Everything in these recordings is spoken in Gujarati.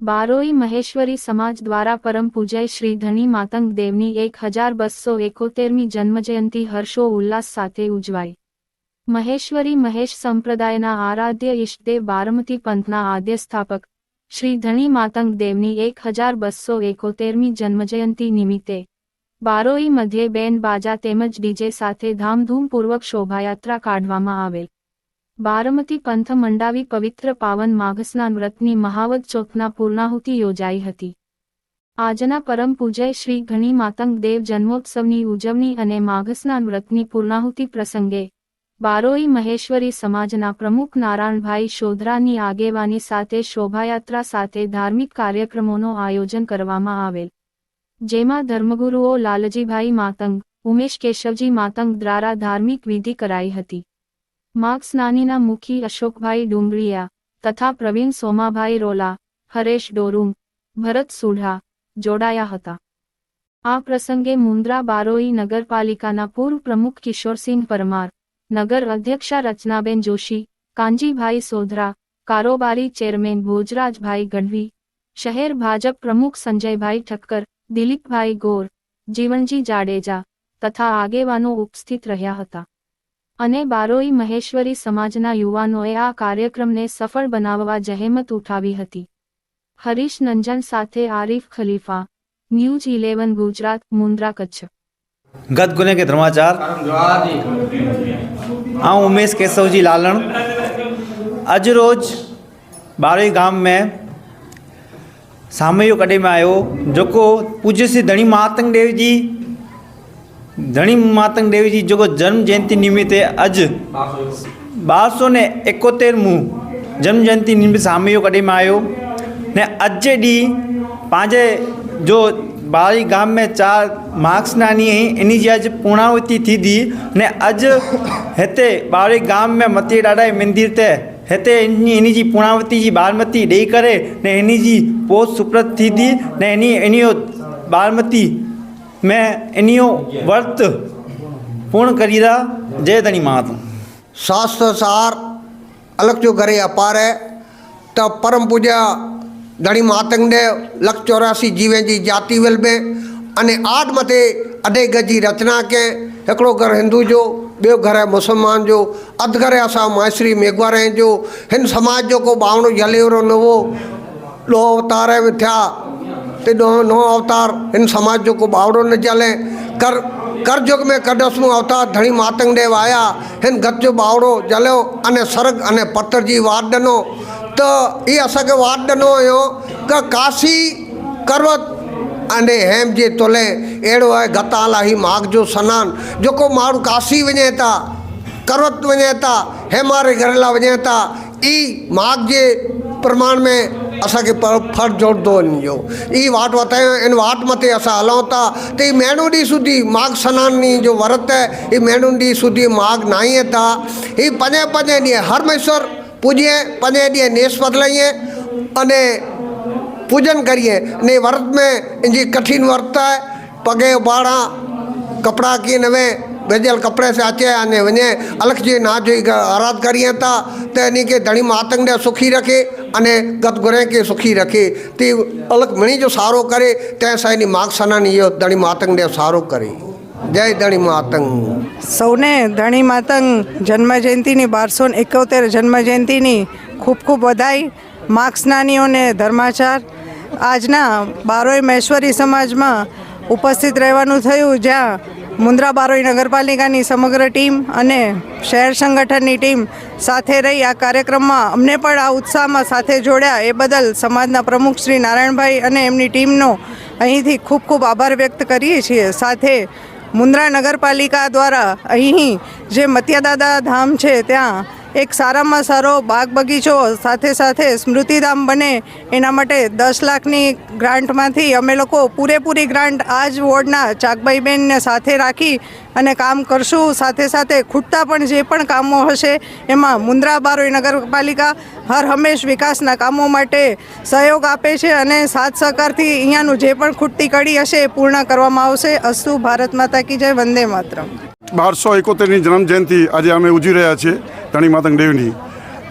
બારોઈ મહેશ્વરી સમાજ દ્વારા પરમ પૂજય શ્રી ધણી માતંગ દેવની એક હજાર બસો એકોતેરમી જન્મજયંતિ હર્ષો ઉલ્લાસ સાથે ઉજવાઈ. મહેશ્વરી મહેશ સંપ્રદાયના આરાધ્ય ઇષ્ટદેવ બારમતી પંથના આદ્ય સ્થાપક શ્રી ધણી માતંગ દેવની એક હજાર બસો એકોતેરમી જન્મજયંતિ નિમિત્તે બારોઈ મધ્યે બેન બાજા તેમજ ડીજે સાથે ધામધૂમપૂર્વક શોભાયાત્રા કાઢવામાં આવેલ. બારમતી પંથ મંડાવી પવિત્ર પાવન માઘસ્નાન વ્રતની મહાવત ચોથના પૂર્ણાહુતિ યોજાઈ હતી. આજના પરમ પૂજય શ્રી ઘણી માતંગ દેવ જન્મોત્સવની ઉજવણી અને માઘસ્નાન વ્રતની પૂર્ણાહુતિ પ્રસંગે બારોઈ મહેશ્વરી સમાજના પ્રમુખ નારાયણભાઈ શોધરાની આગેવાની સાથે શોભાયાત્રા સાથે ધાર્મિક કાર્યક્રમોનું આયોજન કરવામાં આવેલ. જેમાં ધર્મગુરુઓ લાલજીભાઈ માતંગ, ઉમેશ કેશવજી માતંગ દ્વારા ધાર્મિક વિધિ કરાઈ હતી. માર્ગ સ્નાનીના મુખી અશોકભાઈ ડુંગળિયા તથા પ્રવીણ સોમાભાઈ રોલા, હરેશ ડોરુંગ, ભરત સુઢા જોડાયા હતા. આ પ્રસંગે મુન્દ્રા બારોઈ નગરપાલિકાના પૂર્વ પ્રમુખ કિશોરસિંહ પરમાર, નગર અધ્યક્ષા રચનાબેન જોશી કાંજીભાઈ સોધરા, કારોબારી ચેરમેન ભોજરાજભાઈ ગઢવી, શહેર ભાજપ પ્રમુખ સંજયભાઈ ઠક્કર દિલીપભાઈ ગોર, જીવનજી જાડેજા તથા આગેવાનો ઉપસ્થિત રહ્યા હતા. અને બારોઈ મહેશ્વરી સમાજના યુવાનોએ આ કાર્યક્રમને સફળ બનાવવા જહેમત ઉઠાવી હતી. હરીશ નંજન સાથે આરીફ ખલીફા, ન્યૂઝ ઇલેવન ગુજરાત, મુન્દ્રા કચ્છ. ગત ગુનેગત સમાચાર હું ઉમેશ કેશવજી લાલણ. આજરોજ બારોઈ ગામ મેં साम्हूं इहो कॾहिं में आयो जेको पूज्य श्री धणी महातंग देव जी धणी महातंग देव जी जेको जन्म जयंती निमित्त अॼु ॿारहं सौ ने एकोतेर मूं जन्म जयंती निमित्त साम्हूं इहो कॾहिं में आयो ने अॼु जे ॾींहुं पंहिंजे जो बारी गाम में चार मार्क्स नानी हुई इन जी अॼु पूर्णावती थी थी ने अॼु हिते बारी गाम में मती ॾाढा मंदिर ते हिते એની એની जी પૂર્ણાવતી जी બારમતી ॾेई करे ને એની जी પોસ્ટ સુપ્રત थींदी ને એની એની બારમતી મેં એનીઓ વર્ત પૂર્ણ કરી રહ્યા જય ધણી માત શાસ્ત્ર સાર અલગ જો ઘરે અપારે त परम पूज्य धणी मातंग देव लख चौरासी जीवे जी जाति वेल में अने आठ मथे अढाई गज जी रचना के हिकिड़ो घर हिंदू जो ॿियो घर आहे मुस्लमान जो अधु घर असां मायश्री मेघवारे जो हिन समाज जो को ॿावणो जलेवरो नवो ॾोह अवतार में थिया ते ॾोह नओं अवतार हिन समाज जो को ॿावड़ो न जले कर करजुग में कदस्मो अवतार धणी मातंग देव आया हिन गत जो ॿावड़ो जलियो अने सर्ग अने पत्थर जी वाट ॾिनो त इहे असांखे वाट ॾिनो हुयो क काशी करवत अने हेम जे तुले अहिड़ो आहे गताल आहे माघ जो सनानु जेको माण्हू काशी वञे था करवत वञे था हेमारे गरेला वञे था ई माघ जे प्रमाण में असांखे फर जोड़ंदो हिन जो ई वाट वतायूं हिन वाट मथे असां हलूं था त हीउ महीनो ॾींहुं सुधी माघ सनान ॾींहं जो विर्त आहे हीउ महीनो ॾींहुं सुधी माघ नाहीअ था हीउ पंजे पंजे ॾींहं हर महेश्वर पूॼे पंजे ॾींहं नेस बदिलाईं अने पूजन करिए ने व्रत में इनजी कठिन व्रत है पगे बाड़ा कपड़ा कीअं नवे भेजियल कपिड़े से अचे अने वञे अलख जी ना जो आराध करिए था त इन खे धणी मातंग ॾे सुखी रखे अने गत गुरे खे सुखी रखे ते अलख मणी जो सहारो करे तंहिं सां इन माघ सनानी इहो धणी मातंग ॾे सहारो करे જય ધણી માતંગ સૌને ધણી માતંગ જન્મજયંતિની બારસો એકોતેર જન્મજયંતિની ખૂબ ખૂબ વધાઈ માર્ક્સ નાનીઓને ધર્માચાર આજના બારોઈ મહેશ્વરી સમાજમાં ઉપસ્થિત રહેવાનું થયું, જ્યાં મુન્દ્રા બારોઈ નગરપાલિકાની સમગ્ર ટીમ અને શહેર સંગઠનની ટીમ સાથે રહી આ કાર્યક્રમમાં અમને પણ આ ઉત્સાહમાં સાથે જોડ્યા. એ બદલ સમાજના પ્રમુખ શ્રી નારાયણભાઈ અને એમની ટીમનો અહીંથી ખૂબ ખૂબ આભાર વ્યક્ત કરીએ છીએ. સાથે મુન્દ્રા નગરપાલિકા દ્વારા અહીં જે મત્યાદાદા ધામ છે, ત્યાં એક સારામાં સારો બાગ બગીચો સાથે સાથે સ્મૃતિધામ બને એના માટે દસ લાખની ગ્રાન્ટમાંથી અમે લોકો પૂરેપૂરી ગ્રાન્ટ આ જ વોર્ડના ચાકભાઈબેનને સાથે રાખી અને કામ કરશું. સાથે સાથે ખૂટતા પણ જે પણ કામો હશે એમાં મુન્દ્રા બારોઈ નગરપાલિકા હર હંમેશ વિકાસના કામો માટે સહયોગ આપે છે અને સાથ સહકારથી અહીંયાનું જે પણ ખૂટતી કડી હશે એ પૂર્ણ કરવામાં આવશે. અસ્તુ ભારત માતા કી જય, વંદે માતરમ. બારસો એકોતેરની જન્મજયંતિ આજે અમે ઉજવી રહ્યા છીએ ધણી માતંગ દેવની.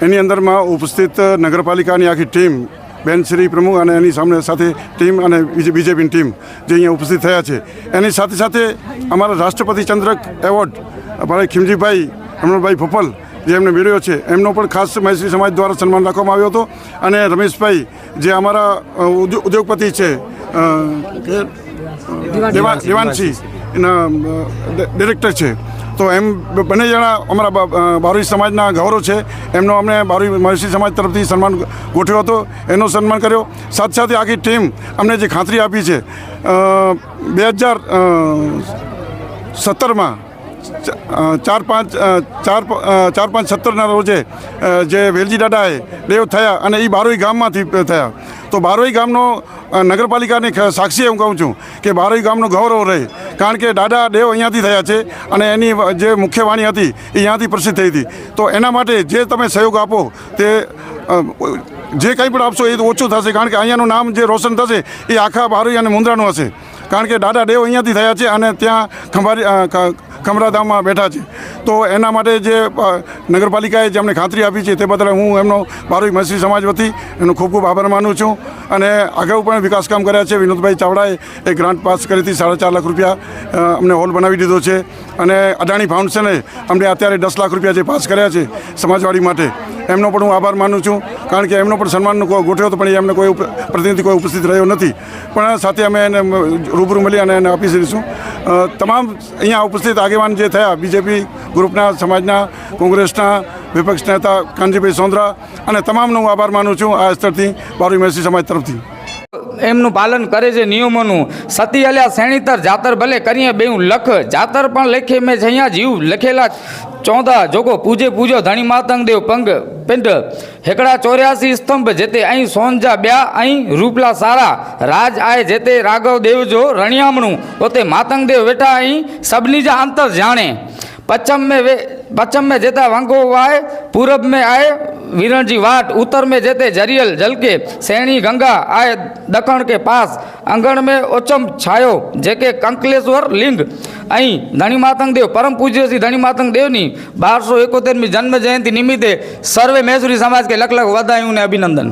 એની અંદરમાં ઉપસ્થિત નગરપાલિકાની આખી ટીમ બેન શ્રી પ્રમુખ અને એની સામે સાથે ટીમ અને બીજેપીની ટીમ જે અહીંયા ઉપસ્થિત થયા છે. એની સાથે સાથે અમારા રાષ્ટ્રપતિ ચંદ્રક એવોર્ડ ભાઈ ખીમજીભાઈ રમણભાઈ ભોપલ જે એમને મેળવ્યો છે એમનો પણ ખાસ મૈત્રી સમાજ દ્વારા સન્માન રાખવામાં આવ્યો હતો. અને રમેશભાઈ જે અમારા ઉદ્યોગપતિ છે અ, કે- દેવા- દેવાંશી. એના ડિરેક્ટર છે. તો એમ બંને જણા અમારા બારોઈ સમાજના ગૌરવ છે. એમનો અમને બારોઈ મહર્ષિ સમાજ તરફથી સન્માન ગોઠવ્યો હતો. એનો સન્માન કર્યો. સાથે સાથે આખી ટીમ અમને જે ખાતરી આપી છે બે હજાર સત્તરમાં ચાર પાંચ ચાર ચાર પાંચ સત્તરના રોજે જે વેલજી દાદાએ દેવ થયા અને એ બારોઈ ગામમાંથી થયા. તો બારોઈ ગામનો નગરપાલિકાની સાક્ષી હું કહું છું કે બારોઈ ગામનો ગૌરવ રહે. કારણ કે દાદા દેવ અહીંયાથી થયા છે અને એની જે મુખ્ય વાણી હતી એ અહીંયાથી પ્રસિદ્ધ થઈ હતી. તો એના માટે જે તમે સહયોગ આપો તે જે કંઈ પણ આપશો એ ઓછું થશે. કારણ કે અહીંયાનું નામ જે રોશન થશે એ આખા બારી અને મુંદ્રાનું હશે. કારણ કે દાદા દેવ અહીંયાથી થયા છે અને ત્યાં ખંભારી ખમરાધામમાં બેઠા છે. તો એના માટે જે નગરપાલિકાએ જે અમને ખાતરી આપી છે તે બદલ હું એમનો બારોઈ મસી સમાજ વતી એનો ખૂબ ખૂબ આભાર માનું છું. અને અગાઉ પણ વિકાસ કામ કર્યા છે. વિનોદભાઈ ચાવડાએ એ ગ્રાન્ટ પાસ કરી હતી. સાડા ચાર લાખ રૂપિયા અમને હોલ બનાવી દીધો છે. અને અદાણી ફાઉન્ડેશને અમને અત્યારે દસ લાખ રૂપિયા જે પાસ કર્યા છે સમાજવાડી માટે. એમનો પણ હું આભાર માનું છું. કારણ કે એમનો પણ સન્માનનો ગોઠવ્યો હતો પણ એમને કોઈ પ્રતિનિધિ કોઈ ઉપસ્થિત રહ્યો નથી. પણ સાથે અમે એને રૂબરૂ મળી અને એને આપી અ, તમામ અહીંયા ઉપસ્થિત આગેવાન જે થયા, બીજેપી ગ્રુપના, સમાજના, કોંગ્રેસના વિપક્ષ નેતા કાનજીભાઈ સોંદરા, અને તમામનો હું આભાર માનું છું આ સ્તરથી બારવી મહેસી સમાજ તરફથી. એમનું પાલન કરે છે નિયમોનું. સતી અલ્યા શેણીતર જાતર ભલે કરીએ બે લખ. જાતર પણ લખે મેં અહીંયા જીવ લખેલા ચોદા જોગો પૂજે પૂજો ધણી માતંગ દેવ પંગ પિંડ. હેકડા ચોર્યાસી સ્તંભ જેતે અહીં સોનજા બ્યા, અહીં રૂપલા સારા. રાજ આય જેતે રાઘવ દેવજો રણિયામણું. પોતે માતંગ દેવ બેટા અહીં સબની જા અંતર જાણે. पश्चिम में वे पश्चिम में जेता वांगो वाय पूरब में आए विरण जी वाट उत्तर में जेते जरियल जल के सैणी गंगा आए दखण के पास अंगण में ओचम छायो जेके कंकलेश्वर लिंग અહીં ધણી માતંગ દેવ પરમ પૂજ્ય શ્રી ધણી માતંગ દેવની બારસો એકોતેરમી જન્મ જયંતિ નિમિત્તે સર્વે મૈસૂરી સમાજ કે લખ લખ વધાયું ને અભિનંદન